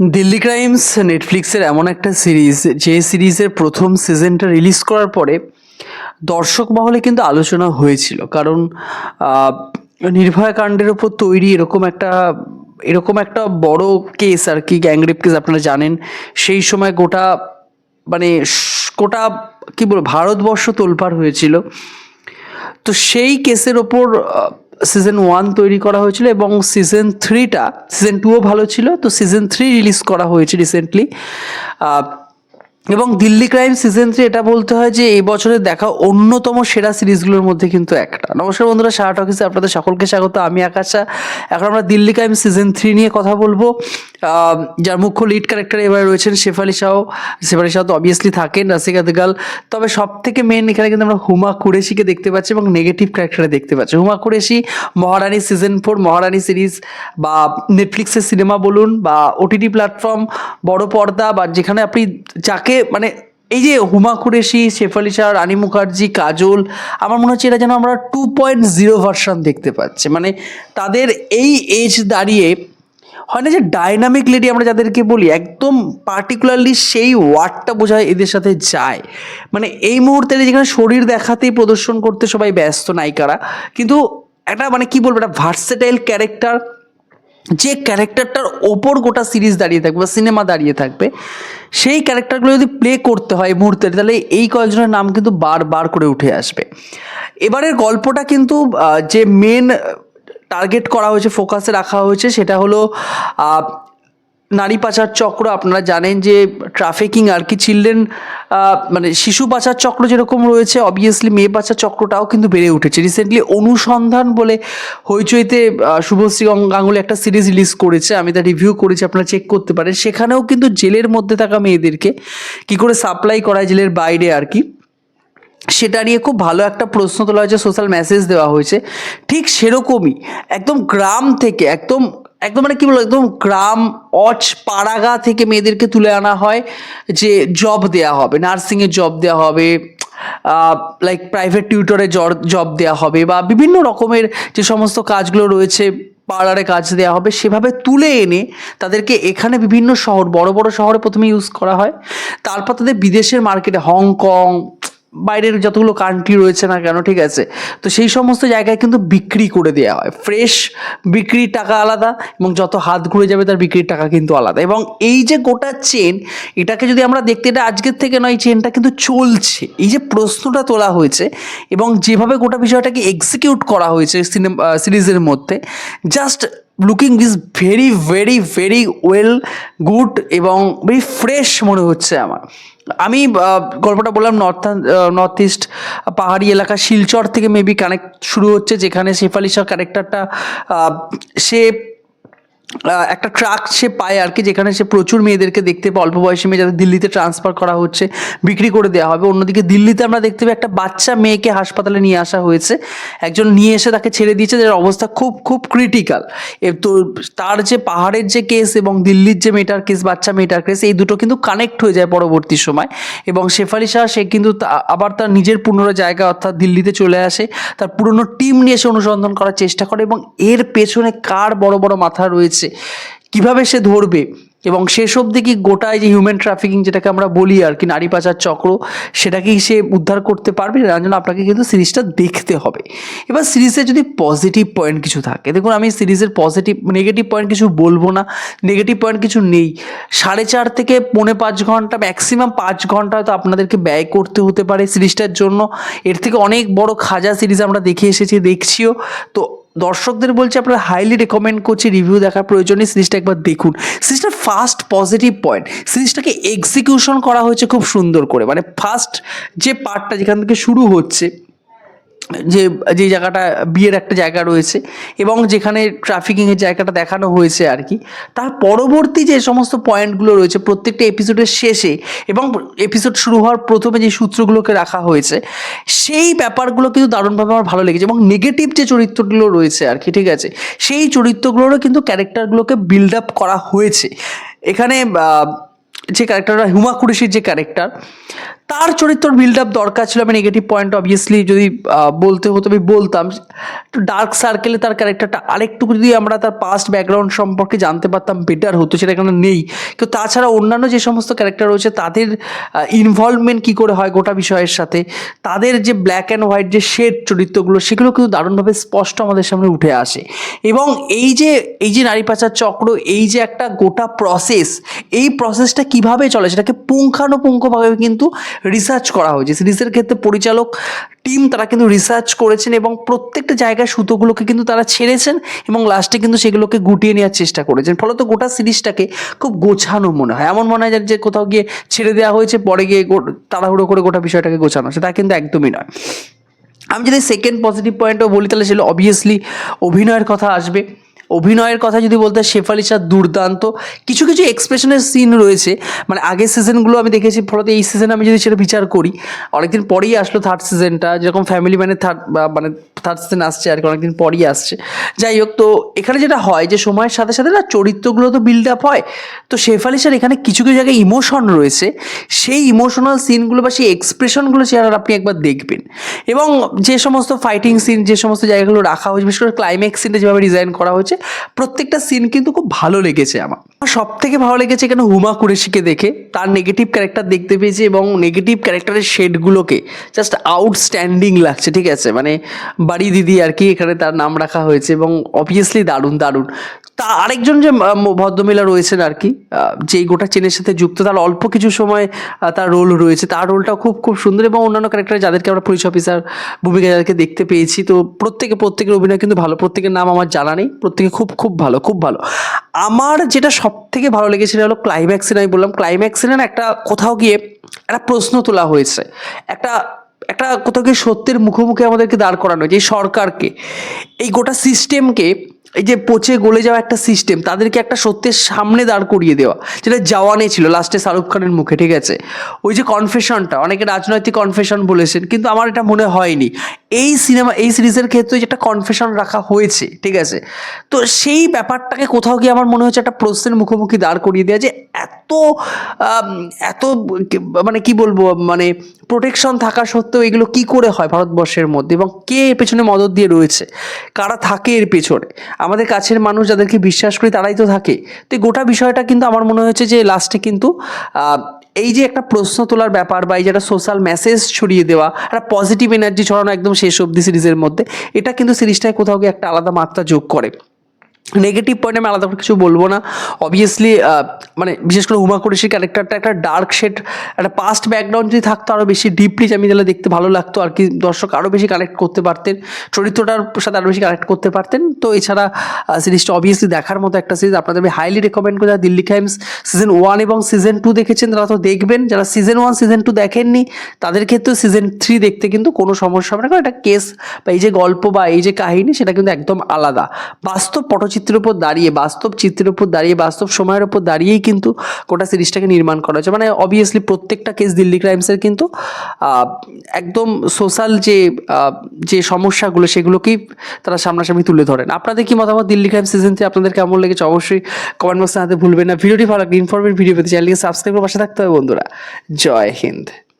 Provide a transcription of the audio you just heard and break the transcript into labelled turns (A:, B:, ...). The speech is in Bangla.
A: দিল্লি ক্রাইমস নেটফ্লিক্সের এমন একটা সিরিজ, যে সিরিজের প্রথম সিজনটা রিলিজ করার পরে দর্শক মহলে কিন্তু আলোচনা হয়েছিল। কারণ নির্ভয়া কাণ্ডের ওপর তৈরি এরকম একটা এরকম একটা বড় কেস আর কি গ্যাংরেপ কেস আপনারা জানেন, সেই সময় গোটা মানে গোটা, কী বলব, ভারতবর্ষ তোলপাড় হয়েছিল। তো সেই কেসের ওপর সিজন ওয়ান তৈরি করা হয়েছিল এবং সিজন থ্রিটা সিজন টুও ভালো ছিল। তো সিজন থ্রি রিলিজ করা হয়েছে রিসেন্টলি এবং দিল্লি ক্রাইম সিজন থ্রি এটা বলতে হয় যে এই বছরের দেখা অন্যতম সেরা সিরিজগুলোর মধ্যে কিন্তু একটা। নমস্কার বন্ধুরা শাহ টকিসে আপনাদের সকলকে স্বাগত। আমি আকাশা এখন আমরা দিল্লি ক্রাইম সিজন থ্রি নিয়ে কথা বলব। যার মুখ্য লিড ক্যারেক্টার এবার রয়েছেন শেফালি শাহ। শেফালি শাহ তো অবভিয়াসলি থাকেন রাসিকা দেগাল তবে সব থেকে মেন এখানে কিন্তু আমরা হুমা কুরেশিকে দেখতে পাচ্ছি এবং নেগেটিভ ক্যারেক্টারে দেখতে পাচ্ছি। Huma Qureshi Maharani season four Maharani series বা নেটফ্লিক্সের সিনেমা বলুন বা ওটিটি প্ল্যাটফর্ম বড় পর্দা বা যেখানে আপনি যাকে মানে এই যে হুমা কুরেশি, শেফালি শাহ, রানী মুখার্জি, কাজল, আমার মনে হচ্ছে এটা যেন আমরা টু পয়েন্ট জিরো ভার্সন দেখতে পাচ্ছি। মানে তাদের এই এজ দাঁড়িয়ে হয় না যে ডাইনামিক লেডি আমরা যাদেরকে বলি, একদম পার্টিকুলারলি সেই ওয়ার্ডটা বোঝায় এদের সাথে যায়। মানে এই মুহূর্তে যেখানে শরীর দেখাতেই প্রদর্শন করতে সবাই ব্যস্ত নায়িকারা, কিন্তু একটা মানে কি বলব, একটা ভার্সেটাইল ক্যারেক্টার যে ক্যারেক্টারটার ওপর গোটা সিরিজ দাঁড়িয়ে থাকবে বা সিনেমা দাঁড়িয়ে থাকবে, সেই ক্যারেক্টারগুলো যদি প্লে করতে হয় মুহূর্তে, তাহলে এই কয়েকজনের নাম কিন্তু বারবার করে উঠে আসবে। এবারের গল্পটা কিন্তু যে মেন টার্গেট করা হয়েছে ফোকাসে রাখা হয়েছে, সেটা হলো নারী পাচার চক্র। আপনারা জানেন যে ট্রাফিকিং আর কি চিলড্রেন মানে শিশু পাচার চক্র যেরকম রয়েছে অবভিয়াসলি মেয়ে পাচার চক্রটাও কিন্তু বেড়ে উঠেছে। রিসেন্টলি অনুসন্ধান বলে হইচইতে শুভশ্রী গাঙ্গুলি একটা সিরিজ রিলিজ করেছে, আমি তা রিভিউ করেছি, আপনারা চেক করতে পারেন। সেখানেও কিন্তু জেলের মধ্যে থাকা মেয়েদেরকে কি করে সাপ্লাই করায় জেলের বাইরে আর কি। সেটা নিয়ে খুব ভালো একটা প্রশ্ন তোলা হয়েছে সোশ্যাল মেসেজ দেওয়া হয়েছে। ঠিক সেরকমই একদম গ্রাম থেকে একদম একদম মানে কি বলব, একদম গ্রাম অচ পাড়াগা থেকে মেয়েদেরকে তুলে আনা হয় যে জব দেওয়া হবে। নার্সিংয়ের জব দেওয়া হবে লাইক প্রাইভেট টিউটরে জব দেওয়া হবে বা বিভিন্ন রকমের যে সমস্ত কাজগুলো রয়েছে পার্লারে কাজ দেওয়া হবে, সেভাবে তুলে এনে তাদেরকে এখানে বিভিন্ন শহর, বড় বড় শহরে প্রথমে ইউজ করা হয়। তারপর তাদের বিদেশের মার্কেটে হংকং বাইরের যতগুলো কান্ট্রি রয়েছে না কেন, ঠিক আছে? তো সেই সমস্ত জায়গায় কিন্তু বিক্রি করে দেওয়া হয়। ফ্রেশ বিক্রির টাকা আলাদা এবং যত হাত ঘুরে যাবে তার বিক্রির টাকা কিন্তু আলাদা। এবং এই যে গোটা চেন এটাকে যদি আমরা দেখতে, এটা আজকের থেকে নয় চেনটা কিন্তু চলছে। এই যে প্রশ্নটা তোলা হয়েছে এবং যেভাবে গোটা বিষয়টাকে এক্সিকিউট করা হয়েছে সিনেমা সিরিজের মধ্যে just looking is very very very well good এবং ভেরি ফ্রেশ মনে হচ্ছে আমার। আমি গল্পটা বললাম নর্থ নর্থ ইস্ট পাহাড়ি এলাকা শিলচর থেকে মেবি কানেক্ট শুরু হচ্ছে, যেখানে শেফালি শাহ ক্যারেক্টারটা সে একটা ট্রাক সে পায় আর কি, যেখানে সে প্রচুর মেয়েদেরকে দেখতে পায়। অল্প বয়সী মেয়ে যাদের দিল্লিতে ট্রান্সফার করা হচ্ছে, বিক্রি করে দেওয়া হবে। অন্যদিকে দিল্লিতে আমরা দেখতে পাই একটা বাচ্চা মেয়েকে হাসপাতালে নিয়ে আসা হয়েছে। একজন নিয়ে এসে তাকে ছেড়ে দিয়েছে। যার অবস্থা খুব খুব ক্রিটিক্যাল তো তার যে পাহাড়ের যে কেস এবং দিল্লির যে মেয়েটার কেস বাচ্চা মেয়েটার কেস এই দুটো কিন্তু কানেক্ট হয়ে যায় পরবর্তী সময়। এবং শেফালি শাহ, সে কিন্তু আবার তার নিজের পুনরায় জায়গা অর্থাৎ দিল্লিতে চলে আসে। তার পুরনো টিম নিয়ে এসে অনুসন্ধান করার চেষ্টা করে এবং এর পেছনে কার বড় বড় মাথা রয়েছে কীভাবে সে ধরবে? এবং শেষ অবধি কি গোটায় যে হিউম্যান ট্রাফিকিং যেটাকে আমরা বলি আর কি, নারী পাচার চক্র, সেটাকেই সে উদ্ধার করতে পারবে? তার জন্য আপনাকে কিন্তু সিরিজটা দেখতে হবে। এবার সিরিজে যদি পজিটিভ পয়েন্ট কিছু থাকে, দেখুন আমি সিরিজের পজিটিভ নেগেটিভ পয়েন্ট কিছু বলব না নেগেটিভ পয়েন্ট কিছু নেই। সাড়ে চার থেকে পৌনে পাঁচ ঘণ্টা ম্যাক্সিমাম পাঁচ ঘণ্টা হয়তো আপনাদেরকে ব্যয় করতে হতে পারে সিরিজটার জন্য। এর থেকে অনেক বড় খাজা সিরিজ আমরা দেখে এসেছি, দেখছিও। তো দর্শকদের বলছি আপনারা হাইলি রেকমেন্ড করছি রিভিউ দেখার প্রয়োজনে সিরিজটা একবার দেখুন। সিরিজটা ফার্স্ট পজিটিভ পয়েন্ট সিরিজটাকে এক্সিকিউশন করা হয়েছে খুব সুন্দর করে। মানে ফার্স্ট যে পার্টটা যেখান থেকে শুরু হচ্ছে যে যে জায়গাটা বিয়ের একটা জায়গা রয়েছে এবং যেখানে ট্রাফিকিংয়ের জায়গাটা দেখানো হয়েছে আর কি, তার পরবর্তী যে সমস্ত পয়েন্টগুলো রয়েছে প্রত্যেকটা এপিসোডের শেষে এবং এপিসোড শুরু হওয়ার প্রথমে যে সূত্রগুলোকে রাখা হয়েছে, সেই ব্যাপারগুলো কিন্তু দারুণভাবে আমার ভালো লেগেছে এবং নেগেটিভ যে চরিত্রগুলো রয়েছে আর কি, ঠিক আছে? সেই চরিত্রগুলোরও কিন্তু ক্যারেক্টারগুলোকে বিল্ড আপ করা হয়েছে। এখানে যে ক্যারেক্টারটা হুমা কুরেশির যে ক্যারেক্টার তার চরিত্র বিল্ড আপ দরকার ছিল আমি নেগেটিভ পয়েন্ট অবভিয়াসলি যদি বলতে হতো, আমি বলতাম। ডার্ক সার্কেলে তার ক্যারেক্টারটা আরেকটু যদি আমরা তার পাস্ট ব্যাকগ্রাউন্ড সম্পর্কে জানতে পারতাম বেটার হতো, সেটা এখানে নেই। কিন্তু তাছাড়া অন্যান্য যে সমস্ত ক্যারেক্টার রয়েছে, তাদের ইনভলভমেন্ট কী করে হয় গোটা বিষয়ের সাথে, তাদের যে ব্ল্যাক অ্যান্ড হোয়াইট যে শেড চরিত্রগুলো, সেগুলো কিন্তু দারুণভাবে স্পষ্ট আমাদের সামনে উঠে আসে। এবং এই যে এই যে নারী পাচার চক্র, এই যে একটা গোটা প্রসেস এই প্রসেসটা কীভাবে চলে, সেটাকে পুঙ্খানুপুঙ্খভাবে কিন্তু রিসার্চ করা হয়েছে। সিরিজের ক্ষেত্রে পরিচালক টিম তারা কিন্তু রিসার্চ করেছেন এবং প্রত্যেকটা জায়গায় সুতোগুলোকে কিন্তু তারা ছেড়েছেন এবং লাস্টে কিন্তু সেগুলোকে গুটিয়ে নেওয়ার চেষ্টা করেছেন। ফলত গোটা সিরিজটাকে খুব গোছানো মনে হয়। এমন মনে হয় যে কোথাও গিয়ে ছেড়ে দেওয়া হয়েছে, পরে গিয়ে তাড়াহুড়ো করে গোটা বিষয়টাকে গোছানো সেটা কিন্তু একদমই নয়। আমি যদি সেকেন্ড পজিটিভ পয়েন্টও বলি, তাহলে সেটা অবভিয়াসলি অভিনয়ের কথা আসবে। অভিনয়ের কথা যদি বলতে শেফালি শাহ দুর্দান্ত। কিছু কিছু এক্সপ্রেশনের সিন রয়েছে। মানে আগের সিজনগুলো আমি দেখেছি, ফলত এই সিজনে আমি যদি সেটা বিচার করি, অনেকদিন পরেই আসলো থার্ড সিজনটা যেরকম ফ্যামিলি ম্যানের থার্ড মানে থার্ড সিজন আসছে আর কি, অনেকদিন পরই আসছে। যাই হোক, তো এখানে যেটা হয় যে, সময়ের সাথে সাথে না চরিত্রগুলো তো বিল্ড আপ হয়। তো শেফালি শাহর এখানে কিছু কিছু জায়গায় ইমোশন রয়েছে। সেই ইমোশনাল সিনগুলো বা সেই এক্সপ্রেশনগুলো চেহারা আপনি একবার দেখবেন। এবং যে সমস্ত ফাইটিং সিন যে সমস্ত জায়গাগুলো রাখা হয়েছে, বিশেষ করে ক্লাইম্যাক্স সিনটা যেভাবে ডিজাইন করা হয়েছে প্রত্যেকটা সিন কিন্তু খুব ভালো লেগেছে আমার। সব থেকে ভালো লেগেছে এখানে হুমা কুরেশিকে দেখে তার নেগেটিভ ক্যারেক্টার দেখতে পেয়েছি এবং নেগেটিভ ক্যারেক্টারের শেডগুলোকে জাস্ট আউটস্ট্যান্ডিং লাগছে ঠিক আছে? মানে বাড়ি দিদি আর কি এখানে তার নাম রাখা হয়েছে এবং অবভিয়াসলি দারুণ দারুণ। তা আরেকজন যে ভদ্রমহিলা রয়েছেন আর কি আহ, যে গোটা চেনের সাথে যুক্ত তার অল্প কিছু সময় তার রোল রয়েছে। তার রোলটাও খুব খুব সুন্দর এবং অন্যান্য ক্যারেক্টার যাদেরকে আমরা পুলিশ অফিসার ভূমিকা যাদেরকে দেখতে পেয়েছি। তো প্রত্যেকে প্রত্যেকের অভিনয় কিন্তু ভালো প্রত্যেকের নাম আমার জানা নেই প্রত্যেকে খুব খুব ভালো খুব ভালো। আমার যেটা সব থেকে ভালো লেগেছে সেটা হলো ক্লাইম্যাক্স আমি বললাম ক্লাইম্যাক্স সিনে একটা কোথাও গিয়ে একটা প্রশ্ন তোলা হয়েছে। একটা একটা কোথাও গিয়ে সত্যের মুখোমুখি আমাদেরকে দাঁড় করানো হয়েছে এই সরকারকে। এই গোটা সিস্টেমকে এই যে পচে গলে যাওয়া একটা সিস্টেম তাদেরকে একটা সত্যের সামনে দাঁড় করিয়ে দেওয়া, যেটা জওয়ানে ছিল লাস্টে শাহরুখ খানের মুখে, ঠিক আছে? ওই যে কনফেশনটা অনেকে রাজনৈতিক কনফেশন বলেছেন, কিন্তু আমার এটা মনে হয়নি। এই সিনেমা এই সিরিজের ক্ষেত্রে যে একটা কনফেশন রাখা হয়েছে, ঠিক আছে? তো সেই ব্যাপারটাকে কোথাও গিয়ে আমার মনে হচ্ছে একটা প্রশ্নের মুখোমুখি দাঁড় করিয়ে দেওয়া যে এত এত মানে কি বলব মানে প্রোটেকশন থাকা সত্ত্বেও এগুলো কি করে হয় ভারতবর্ষের মধ্যে এবং কে এর পেছনে মদত দিয়ে রয়েছে? কারা থাকে এর পেছনে? আমাদের কাছের মানুষ যাদেরকে বিশ্বাস করি তারাই তো থাকে। তো গোটা বিষয়টা কিন্তু আমার মনে হয়েছে যে লাস্টে কিন্তু এই যে একটা প্রশ্ন তোলার ব্যাপার বা এই যে একটা সোশ্যাল মেসেজ ছড়িয়ে দেওয়া, একটা পজিটিভ এনার্জি ছড়ানো একদম শেষ অব্দি সিরিজের মধ্যে, এটা কিন্তু সিরিজটায় কোথাও গিয়ে একটা আলাদা মাত্রা যোগ করে। নেগেটিভ পয়েন্ট আমি আলাদা করে কিছু বলব না। অবভিয়াসলি মানে বিশেষ করে উমা কুরেশির ক্যারেক্টারটা একটা ডার্ক শেড একটা পাস্ট ব্যাকগ্রাউন্ড যদি থাকতো আরও বেশি ডিপলি আমি তাহলে দেখতে ভালো লাগতো আর কি। দর্শক আরও বেশি কানেক্ট করতে পারতেন, চরিত্রটার সাথে আরও বেশি কানেক্ট করতে পারতেন। তো এছাড়া সিরিজটা অবভিয়াসলি দেখার মতো একটা সিরিজ আপনাদের আমি হাইলি রেকমেন্ড করি যারা দিল্লি ক্রাইমস সিজন ওয়ান এবং সিজন টু দেখেছেন, তারা তো দেখবেন। যারা সিজন ওয়ান সিজন টু দেখেননি, তাদের ক্ষেত্রেও সিজন থ্রি দেখতে কিন্তু কোনো সমস্যা হবে না। কারণ একটা কেস বা এই যে গল্প বা এই যে কাহিনী, সেটা কিন্তু একদম আলাদা। বাস্তব পটচিত্রের উপর দাঁড়িয়ে, বাস্তব চিত্রের উপর দাঁড়িয়ে, বাস্তব সময়ের উপর দাঁড়িয়েই কিন্তু গোটা সিরিজটাকে নির্মাণ করা হয়েছে। মানে অবভিয়াসলি প্রত্যেকটা কেস দিল্লি ক্রাইমসের কিন্তু একদম সোশ্যাল যে যে সমস্যাগুলো সেগুলোকেই তারা সামনাসামনি তুলে ধরেন। আপনাদের কি মতামত দিল্লি ক্রাইম সিজন থ্রি আপনাদের কেমন লেগেছে? অবশ্যই কমেন্ট বক্সে হাতে ভুলবেন না। ভিডিওটি ভালো লাগলে ইনফরমেটিভ ভিডিও পেতে চ্যানেলকে সাবস্ক্রাইব করে পাশে থাকতে হবে বন্ধুরা। জয় হিন্দ।